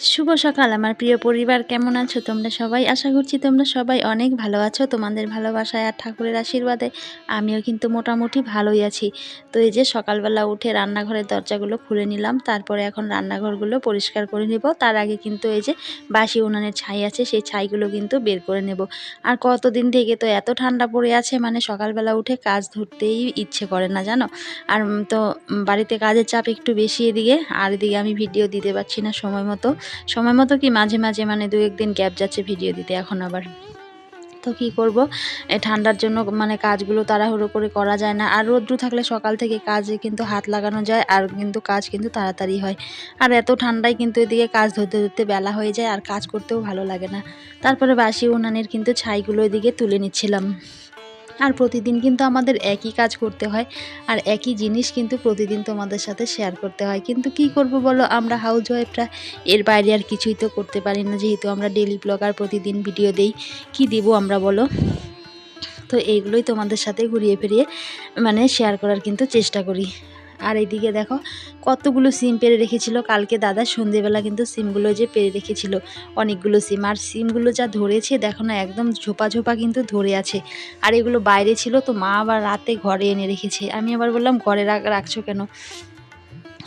শুভ সকাল, আমার প্রিয় পরিবার। কেমন আছো তোমরা সবাই? আশা করছি তোমরা সবাই অনেক ভালো আছো। তোমাদের ভালোবাসায় আর ঠাকুরের আশীর্বাদে আমিও কিন্তু মোটামুটি ভালোই আছি। তো এই যে সকালবেলা উঠে রান্নাঘরের দরজাগুলো খুলে নিলাম, তারপরে এখন রান্নাঘরগুলো পরিষ্কার করে নেব। তার আগে কিন্তু এই যে বাসি উনানের ছাই আছে, সেই ছাইগুলো কিন্তু বের করে নেব। আর কতদিন থেকে তো এত ঠান্ডা পড়ে আছে মানে সকালবেলা উঠে কাজ ধরতেই ইচ্ছে করে না, জানো? আর তো বাড়িতে কাজের চাপ একটু বেশি এদিকে, আর এদিকে আমি ভিডিও দিতে পারছি না সময় মতো। সময় মতো কি মাঝে মাঝে মানে দু একদিন গ্যাপ যাচ্ছে ভিডিও দিতে, এখন আবার। তো কী করব? ঠান্ডার জন্য মানে কাজগুলো তাড়াহুড়ো করে করা যায় না। আর রোদ্রু থাকলে সকাল থেকে কাজে কিন্তু হাত লাগানো যায়, আর কিন্তু কাজ কিন্তু তাড়াতাড়ি হয়। আর এত ঠান্ডায় কিন্তু এদিকে কাজ ধরতে ধরতে বেলা হয়ে যায়, আর কাজ করতেও ভালো লাগে না। তারপরে বাসি উনানের কিন্তু ছাইগুলো এদিকে তুলে নিচ্ছিলাম। আর প্রতিদিন কিন্তু আমাদের একই কাজ করতে হয় আর একই জিনিস কিন্তু প্রতিদিন তোমাদের সাথে শেয়ার করতে হয়। কিন্তু কি করব বলো? আমরা হাউস ওয়াইফরা এর বাইরে আর কিছুই তো করতে পারি না। যেহেতু আমরা ডেলি ব্লগ আর প্রতিদিন ভিডিও দেই, কি দেব আমরা বলো? তো এইগুলোই তোমাদের সাথে ঘুরিয়ে ফিরিয়ে মানে শেয়ার করার কিন্তু চেষ্টা করি। আর এইদিকে দেখো, কতগুলো সিম পেরে রেখেছিল। কালকে দাদা, সন্ধেবেলা কিন্তু সিমগুলো যে পেরে রেখেছিল, অনেকগুলো সিম। আর সিমগুলো যা ধরেছে, দেখো না, একদম ঝোপা ঝোপা কিন্তু ধরে আছে। আর এগুলো বাইরে ছিল তো মা আবার রাতে ঘরে এনে রেখেছে। আমি আবার বললাম, ঘরে রাখ, রাখছো কেন?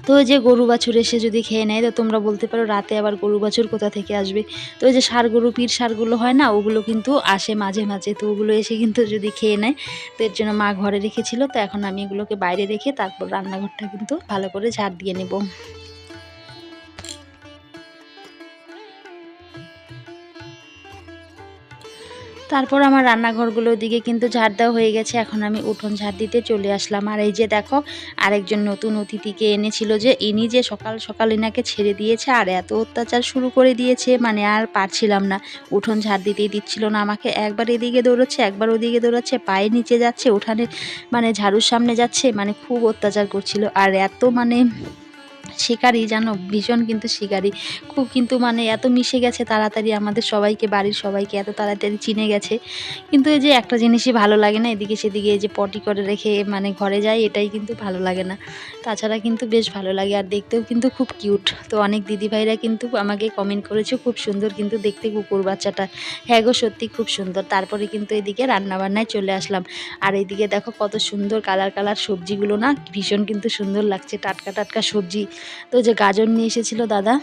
তো ওই যে গরু বাছুর এসে যদি খেয়ে নেয়, তো তোমরা বলতে পারো রাতে আবার গরু বাছুর কোথা থেকে আসবে? তো ওই যে সার গরু, পীর সারগুলো হয় না, ওগুলো কিন্তু আসে মাঝে মাঝে, তো ওগুলো এসে কিন্তু যদি খেয়ে নেয়, তো এর জন্য মা ঘরে রেখেছিল, তো এখন আমি এগুলোকে বাইরে রেখে তারপর রান্নাঘরটা কিন্তু ভালো করে ঝাড় দিয়ে নেব। তারপর আমার রান্নাঘরগুলোর দিকে কিন্তু ঝাড় দেওয়া হয়ে গেছে। এখন আমি উঠোন ঝাড় দিতে চলে আসলাম। আর এই যে দেখো, আরেকজন নতুন অতিথিকে এনেছিল যে, ইনি যে সকাল সকাল ইনাকে ছেড়ে দিয়েছে আর এত অত্যাচার শুরু করে দিয়েছে মানে আর পারছিলাম না। উঠোন ঝাড় দিতেই দিচ্ছিল না আমাকে। একবার এদিকে দৌড়চ্ছে, একবার ওদিকে দৌড়াচ্ছে, পায়ে নিচে যাচ্ছে, উঠানে মানে ঝাড়ুর সামনে যাচ্ছে মানে খুব অত্যাচার করছিল। আর এত মানে শিকারি, জানো? ভীষণ কিন্তু শিকারি। খুব কিন্তু মানে এত মিশে গেছে তাড়াতাড়ি আমাদের সবাইকে, বাড়ির সবাইকে, এত তাড়াতাড়ি চিনে গেছে। কিন্তু এই যে একটা জিনিসই ভালো লাগে না, এদিকে সেদিকে এই যে পটি করে রেখে মানে ঘরে যায় এটাই কিন্তু ভালো লাগে না। তাছাড়া কিন্তু বেশ ভালো লাগে, আর দেখতেও কিন্তু খুব কিউট। তো অনেক দিদিভাইরা কিন্তু আমাকে কমেন্ট করেছে, খুব সুন্দর কিন্তু দেখতে কুকুর বাচ্চাটা। হ্যাঁ গো, সত্যি খুব সুন্দর। তারপরে কিন্তু এদিকে রান্নাবান্নায় চলে আসলাম। আর এইদিকে দেখো কত সুন্দর কালার কালার সবজিগুলো না, ভীষণ কিন্তু সুন্দর লাগছে। টাটকা টাটকা সবজি তো যে গাজর নিয়ে এসেছিল দাদা,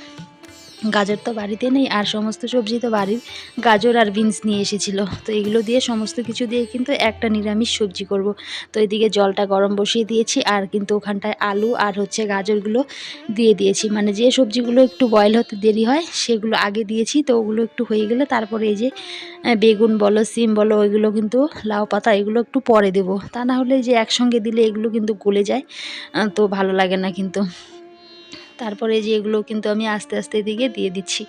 গাজর তো বাড়িতে নেই আর সমস্ত সবজি তো বাড়ির। গাজর আর বিনস নিয়ে এসেছিল। তো এগুলো দিয়ে সমস্ত কিছু দিয়ে কিন্তু একটা নিরামিষ সবজি করব। তো এদিকে জলটা গরম বসিয়ে দিয়েছি আর কিন্তু ওখানটায় আলু আর হচ্ছে গাজরগুলো দিয়ে দিয়েছি। মানে যে সবজিগুলো একটু বয়েল হতে দেরি হয়, সেগুলো আগে দিয়েছি। তো ওগুলো একটু হয়ে গেলে তারপরে এই যে বেগুন বলো, সিম বলো, ওইগুলো কিন্তু লাউ পাতা, এগুলো একটু পরে দেবো। তা না হলে যে একসঙ্গে দিলে এগুলো কিন্তু গলে যায়। তো ভালো লাগে না কিন্তু। তারপরে যে এগুলো কিন্তু আমি আস্তে আস্তে দিকে দিয়ে দিচ্ছি।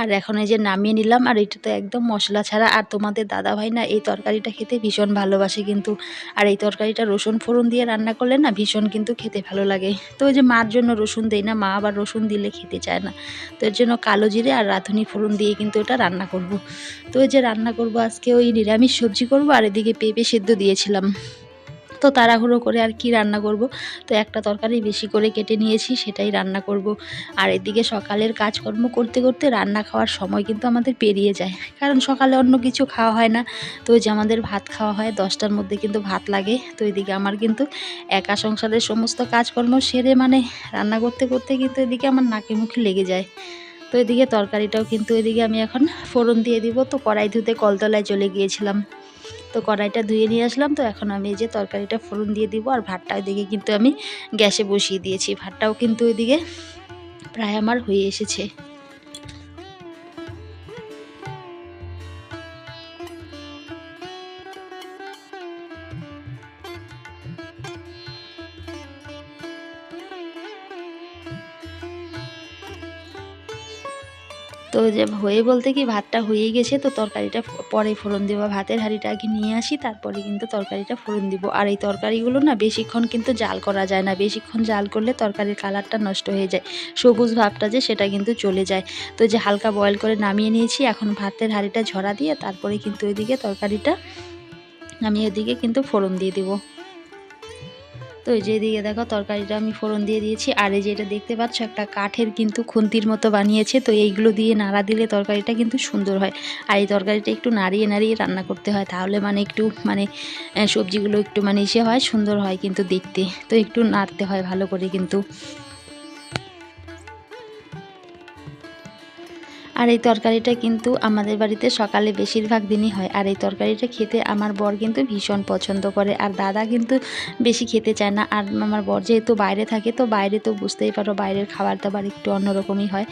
আর এখন এই যে নামিয়ে নিলাম, আর এটা তো একদম মশলা ছাড়া। আর তোমাদের দাদা ভাই না এই তরকারিটা খেতে ভীষণ ভালোবাসে কিন্তু। আর এই তরকারিটা রসুন ফোড়ন দিয়ে রান্না করলে না ভীষণ কিন্তু খেতে ভালো লাগে। তো ওই যে মার জন্য রসুন দেই না, মা আবার রসুন দিলে খেতে চায় না। তো এর জন্য কালো জিরে আর রাঁধুনি ফোড়ন দিয়ে কিন্তু এটা রান্না করব। তো ওই যে রান্না করব আজকে, ওই নিরামিষ সবজি করব, আর এদিকে পেঁপে সেদ্ধ দিয়েছিলাম। তো তাড়াহুড়ো করে আর কি রান্না করব? তো একটা তরকারি বেশি করে কেটে নিয়েছি, সেটাই রান্না করব। আর এদিকে সকালের কাজকর্ম করতে করতে রান্না খাওয়ার সময় কিন্তু আমাদের পেরিয়ে যায়। কারণ সকালে অন্য কিছু খাওয়া হয় না। তো যে আমাদের ভাত খাওয়া হয়, দশটার মধ্যে কিন্তু ভাত লাগে। তো এদিকে আমার কিন্তু একা সংসারের সমস্ত কাজকর্ম সেরে মানে রান্না করতে করতে কিন্তু এদিকে আমার নাকে মুখে লেগে যায়। তো এদিকে তরকারিটাও কিন্তু এদিকে আমি এখন ফোড়ন দিয়ে দিব। তো কড়াই ধুতে কলতলায় চলে গিয়েছিলাম। তো কড়াইটা ধুয়ে নিয়ে আসলাম। তো এখন আমি এই যে তরকারিটা ফোড়ন দিয়ে দিব আর ভাতটা ওইদিকে কিন্তু আমি গ্যাসে বসিয়ে দিয়েছি। ভাতটাও কিন্তু ওইদিকে প্রায় আমার হয়ে এসেছে। তো হয়ে বলতে কি ভাতটা হয়েই গেছে, তো তরকারিটা পরে ফোড়ন দেবো। ভাতের হাঁড়িটা আগে নিয়ে আসি, তারপরে কিন্তু তরকারিটা ফোড়ন দিব। আর এই তরকারিগুলো না বেশিক্ষণ কিন্তু জাল করা যায় না। বেশিক্ষণ জাল করলে তরকারির কালারটা নষ্ট হয়ে যায়। সবুজ ভাবটা যে সেটা কিন্তু চলে যায়। তো যে হালকা বয়েল করে নামিয়ে নিয়েছি, এখন ভাতের হাঁড়িটা ঝরা দিয়ে তারপরে কিন্তু ওইদিকে তরকারিটা, আমি ওইদিকে কিন্তু ফোড়ন দিয়ে দিব। তো এই যে এদিকে দেখো, তরকারিটা আমি ফোড়ন দিয়ে দিয়েছি। আর এই যে এটা দেখতে পাচ্ছ, একটা কাঠের কিন্তু খুন্তির মতো বানিয়েছে। তো এইগুলো দিয়ে নাড়া দিলে তরকারিটা কিন্তু সুন্দর হয়। আর এই তরকারিটা একটু নাড়িয়ে নাড়িয়ে রান্না করতে হয়। তাহলে মানে একটু মানে সবজিগুলো একটু মানে ইসে হয়, সুন্দর হয় কিন্তু দেখতে। তো একটু নাড়তে হয় ভালো করে কিন্তু। আর এই তরকারিটা কিন্তু আমাদের বাড়িতে সকালে বেশিরভাগ দিনই হয়। আর এই তরকারিটা খেতে আমার বর কিন্তু ভীষণ পছন্দ করে। আর দাদা কিন্তু বেশি খেতে চায় না। আর আমার বর যেহেতু বাইরে থাকে, তো বাইরে তো বুঝতেই পারো বাইরের খাবার দাবার একটু অন্যরকমই হয়।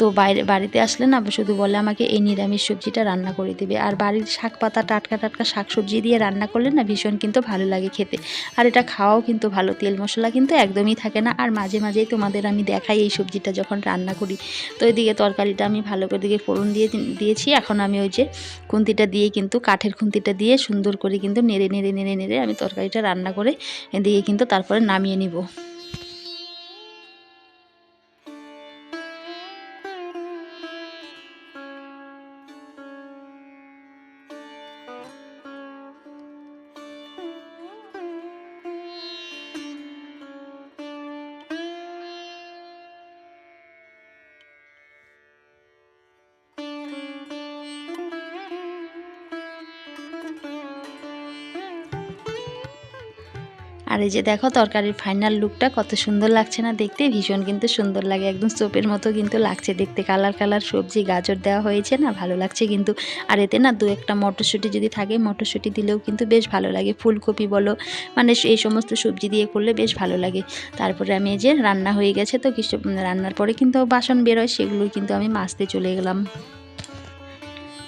তো বাইরে, বাড়িতে আসলে না শুধু বলে আমাকে এই নিরামিষ সবজিটা রান্না করে দেবে। আর বাড়ির শাক পাতা টাটকা টাটকা শাক সবজি দিয়ে রান্না করলে না ভীষণ কিন্তু ভালো লাগে খেতে। আর এটা খাওয়াও কিন্তু ভালো। তেল মশলা কিন্তু একদমই থাকে না। আর মাঝে, মাঝেই তোমাদের আমি দেখাই এই সবজিটা যখন রান্না করি। তো এদিকে তরকারিটা আমি ভালো করে দিকে ফোড়ন দিয়ে দিয়েছি। এখন আমি ওই যে খুন্তিটা দিয়ে কিন্তু, কাঠের খুন্তিটা দিয়ে সুন্দর করে কিন্তু নেড়ে নেড়ে নেড়ে নেড়ে আমি তরকারিটা রান্না করে দিয়ে কিন্তু তারপরে নামিয়ে নিব। আর এই যে দেখো তরকারির ফাইনাল লুকটা কত সুন্দর লাগছে না দেখতে। ভীষণ কিন্তু সুন্দর লাগে, একদম সোপের মতো কিন্তু লাগছে দেখতে। কালার কালার সবজি, গাজর দেওয়া হয়েছে না, ভালো লাগছে কিন্তু। আর এতে না দু একটা মটরশুঁটি যদি থাকে, মটরশুঁটি দিলেও কিন্তু বেশ ভালো লাগে। ফুলকপি বলো মানে এই সমস্ত সবজি দিয়ে করলে বেশ ভালো লাগে। তারপরে আমি এই যে রান্না হয়ে গেছে তো কিছু, রান্নার পরে কিন্তু বাসন বেরোয় সেগুলো কিন্তু আমি মাজতে চলে গেলাম।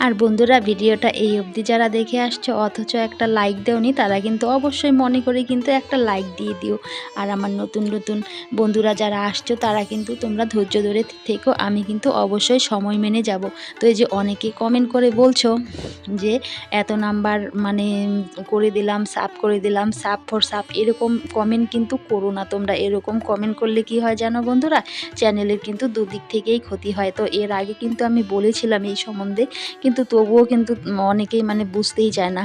আর বন্ধুরা, ভিডিওটা এই অবধি যারা দেখে আসছো, অথচ একটা লাইক দেওনি, তারা কিন্তু অবশ্যই মনে করে কিন্তু একটা লাইক দিয়ে দিও। আর আমার নতুন নতুন বন্ধুরা যারা আসছো, তারা কিন্তু তোমরা ধৈর্য ধরে থেকো, আমি কিন্তু অবশ্যই সময় মেনে যাব। তো এই যে অনেকে কমেন্ট করে বলছো যে, এত নাম্বার মানে করে দিলাম সাপ করে দিলাম সাপ ফর সাপ এরকম কমেন্ট কিন্তু করো না তোমরা। এরকম কমেন্ট করলে কি হয় জানো বন্ধুরা? চ্যানেলের কিন্তু দুদিক থেকেই ক্ষতি হয়। তো এর আগে কিন্তু আমি বলেছিলাম এই সম্বন্ধে কিন্তু তবুও কিন্তু অনেকেই মানে বুঝতেই চায় না।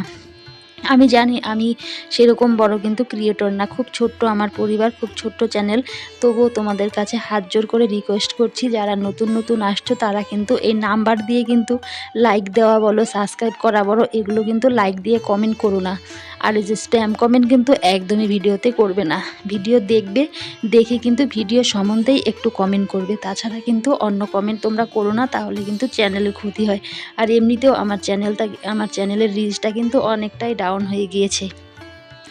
আমি জানি আমি সেরকম বড় কিন্তু ক্রিয়েটর না। খুব ছোট্ট আমার পরিবার, খুব ছোট্ট চ্যানেল তবুও তোমাদের কাছে হাত জোর করে রিকোয়েস্ট করছি, যারা নতুন নতুন আসছো তারা কিন্তু এই নাম্বার দিয়ে কিন্তু লাইক দেওয়া বলো সাবস্ক্রাইব করা বলো, এগুলো কিন্তু লাইক দিয়ে কমেন্ট করো না। আর এই যে স্প্যাম কমেন্ট কিন্তু একদমই ভিডিওতে করবে না। ভিডিও দেখবে, দেখে কিন্তু ভিডিও সম্বন্ধেই একটু কমেন্ট করবে। তাছাড়া কিন্তু অন্য কমেন্ট তোমরা করো না, তাহলে কিন্তু চ্যানেলের ক্ষতি হয়। আর এমনিতেও আমার চ্যানেলটা আমার চ্যানেলের রিচটা কিন্তু অনেকটাই ডাউন হয়ে গিয়েছে।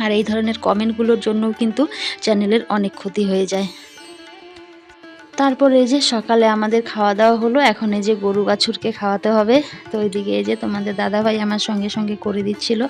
আর এই ধরনের কমেন্টগুলোর জন্যও কিন্তু চ্যানেলের অনেক ক্ষতি হয়ে যায়। তারপরে এই যে সকালে আমাদের খাওয়া দাওয়া হলো, এখন এই যে গরু বাছুরকে খাওয়াতে হবে। তো ওইদিকে এই যে তোমাদের দাদাভাই আমার সঙ্গে সঙ্গে করে দিচ্ছিল।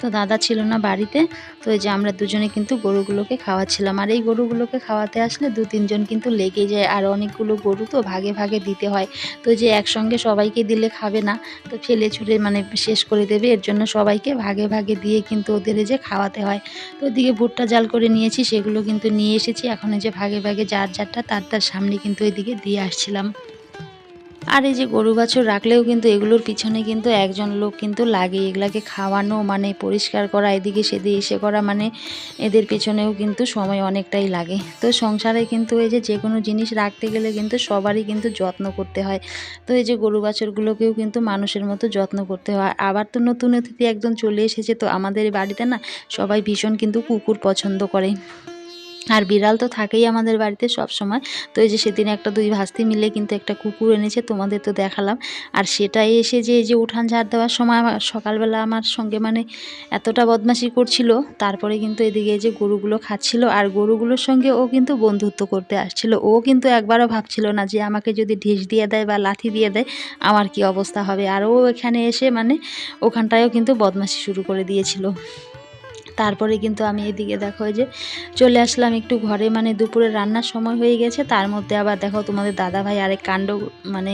তো দাদা ছিল না বাড়িতে, তো এই যে আমরা দুজনে কিন্তু গরুগুলোকে খাওয়াচ্ছিলাম। আর এই গরুগুলোকে খাওয়াতে আসলে দু তিনজন কিন্তু লেগে যায়। আর অনেকগুলো গরু তো ভাগে ভাগে দিতে হয়। তো যে একসঙ্গে সবাইকে দিলে খাবে না, তো ফেলে ছুড়ে মানে শেষ করে দেবে। এর জন্য সবাইকে ভাগে ভাগে দিয়ে কিন্তু ওদের যে খাওয়াতে হয়। তো ওদিকে ভুট্টা জাল করে নিয়েছি, সেগুলো কিন্তু নিয়ে এসেছি। এখন এই যে ভাগে ভাগে যার যারটা, তার তার সামনে কিন্তু এদিকে দিয়ে আসছিলাম। আর এই যে গরু বাছুর রাখলেও কিন্তু এগুলোর পিছনে কিন্তু একজন লোক কিন্তু লাগে। এগুলাকে খাওয়ানো মানে পরিষ্কার করা, এদিকে সেদিকে এসে করা মানে এদের পিছনেও কিন্তু সময় অনেকটাই লাগে। তো সংসারে কিন্তু এই যে যে কোনো জিনিস রাখতে গেলে কিন্তু সবারই কিন্তু যত্ন করতে হয়। তো এই যে গরু বাছুরগুলোকেও কিন্তু মানুষের মতো যত্ন করতে হয়। আবার তো নতুন অতিথি একজন চলে এসেছে, তো আমাদের বাড়িতে না সবাই ভীষণ কিন্তু কুকুর পছন্দ করে। আর বিড়াল তো থাকেই আমাদের বাড়িতে সব সময়। তো এই যে সেদিন একটা দুই ভাস্তি মিলে কিন্তু একটা কুকুর এনেছে, তোমাদের তো দেখালাম। আর সেটাই এসে যে, এই যে উঠান ঝাড় দেওয়ার সময় আমার সকালবেলা আমার সঙ্গে মানে এতটা বদমাশি করছিল, তারপরে কিন্তু এদিকে যে গরুগুলো খাচ্ছিল, আর গরুগুলোর সঙ্গে ও কিন্তু বন্ধুত্ব করতে আসছিল। ও কিন্তু একবারও ভাবছিল না যে, আমাকে যদি ঢিস দিয়ে দেয় বা লাথি দিয়ে দেয়, আমার কি অবস্থা হবে? আর ও এখানে এসে মানে ওখানটায়ও কিন্তু বদমাশি শুরু করে দিয়েছিল। তারপরে কিন্তু আমি এদিকে দেখো যে চলে আসলাম একটু ঘরে মানে দুপুরে রান্নার সময় হয়ে গেছে, তার মধ্যে আবার দেখো তোমাদের দাদা ভাই আরেক কাণ্ড মানে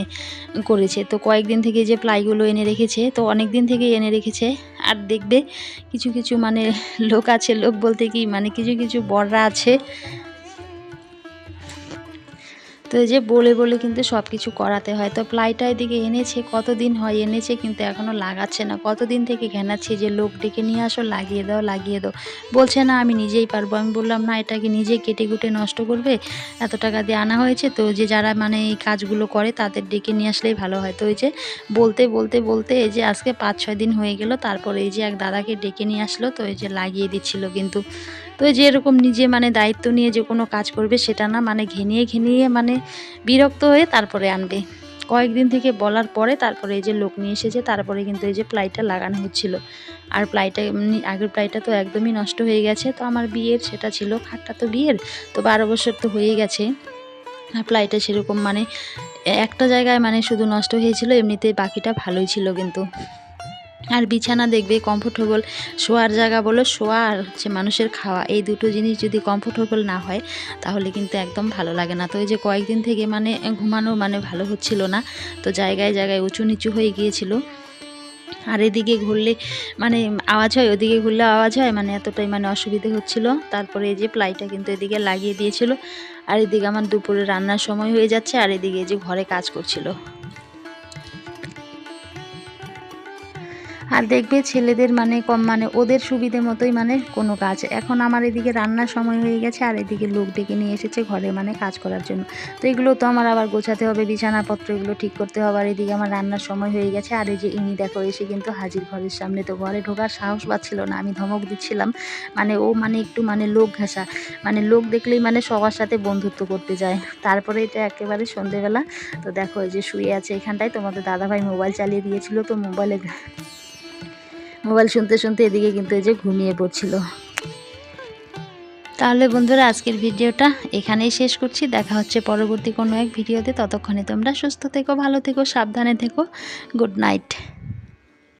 করেছে। তো কয়েকদিন থেকে যে প্লাইগুলো এনে রেখেছে, তো অনেক দিন থেকে এনে রেখেছে। আর দেখবে কিছু কিছু মানে লোক আছে, লোক বলতে কি মানে কিছু কিছু বড়রা আছে তো এই যে বলে বলে কিন্তু সব কিছু করাতে হয়। তো প্লাইটা এদিকে এনেছে, কতদিন হয় এনেছে কিন্তু এখনও লাগাচ্ছে না। কতদিন থেকে ঘেনাচ্ছি যে লোক ডেকে নিয়ে আসো, লাগিয়ে দাও লাগিয়ে দাও। বলছে, না, আমি নিজেই পারব। আমি বললাম, না, এটাকে নিজেই কেটে কুটে নষ্ট করবে? এত টাকা দিয়ে আনা হয়েছে তো যে যারা মানে এই কাজগুলো করে তাদের ডেকে নিয়ে আসলেই ভালো হয়। তো এই যে বলতে বলতে বলতে এই যে আজকে পাঁচ ছয় দিন হয়ে গেল, তারপরে এই যে এক দাদাকে ডেকে নিয়ে আসলো, তো এই যে লাগিয়ে দিচ্ছিল কিন্তু। তো এই যে এরকম নিজে মানে দায়িত্ব নিয়ে যে কোনো কাজ করবে সেটা না মানে ঘেনিয়ে ঘেনিয়ে মানে বিরক্ত হয়ে তারপরে আনবে। কয়েকদিন থেকে বলার পরে তারপরে এই যে লোক নিয়ে এসেছে, তারপরে কিন্তু এই যে প্লাইটা লাগানো হচ্ছিল। আর প্লাইটা আগের প্লাইটা তো একদমই নষ্ট হয়ে গেছে। তো আমার বিয়ের সেটা ছিল, খাটটা তো বিয়ের, তো বারো বছর তো হয়ে গেছে। আর প্লাইটা সেরকম মানে একটা জায়গায় মানে শুধু নষ্ট হয়েছিল এমনিতে বাকিটা ভালোই ছিল কিন্তু। আর বিছানা দেখবে কমফোর্টেবল শোয়ার জায়গা বলো, শোয়া আর হচ্ছে মানুষের খাওয়া, এই দুটো জিনিস যদি কমফোর্টেবল না হয়, তাহলে কিন্তু একদম ভালো লাগে না। তো এই যে কয়েকদিন থেকে মানে ঘুমানো মানে ভালো হচ্ছিল না, তো জায়গায় জায়গায় উঁচু নিচু হয়ে গিয়েছিল। আর এদিকে ঘুরলে মানে আওয়াজ হয়, ওদিকে ঘুরলে আওয়াজ হয় মানে এতটাই মানে অসুবিধে হচ্ছিল। তারপরে এই যে প্লাইটা কিন্তু এদিকে লাগিয়ে দিয়েছিল। আর এদিকে আমার দুপুরে রান্নার সময় হয়ে যাচ্ছে, আর এদিকে যে ঘরে কাজ করছিল। আর দেখবে ছেলেদের মানে কম মানে ওদের সুবিধে মতোই মানে কোনো কাজ। এখন আমার এদিকে রান্নার সময় হয়ে গেছে, আর এদিকে লোক ডেকে নিয়ে এসেছে ঘরে মানে কাজ করার জন্য। তো এগুলো তো আমার আবার গোছাতে হবে, বিছানাপত্র এগুলো ঠিক করতে হবে। আর এদিকে আমার রান্নার সময় হয়ে গেছে, আর এই যে ইনি দেখো এসে কিন্তু হাজির ঘরের সামনে। তো ঘরে ঢোকার সাহস পাচ্ছিল না, আমি ধমক দিচ্ছিলাম। মানে ও মানে একটু মানে লোক ঘাসা মানে লোক দেখলেই মানে সবার সাথে বন্ধুত্ব করতে যায়। তারপরে এটা একেবারে সন্ধেবেলা। তো দেখো এই যে শুয়ে আছে এখানটায়, তোমাদের দাদাভাই মোবাইল চালিয়ে দিয়েছিল, তো মোবাইলে মোবাইল শুনতে শুনতে এদিকে কিন্তু এই যে ঘুমিয়ে পড়ছিল। তাহলে বন্ধুরা, আজকের ভিডিওটা এখানেই শেষ করছি। দেখা হচ্ছে পরবর্তী কোনো এক ভিডিওতে। ততক্ষণে তোমরা সুস্থ থেকো, ভালো থেকো, সাবধানে থেকো। Good night.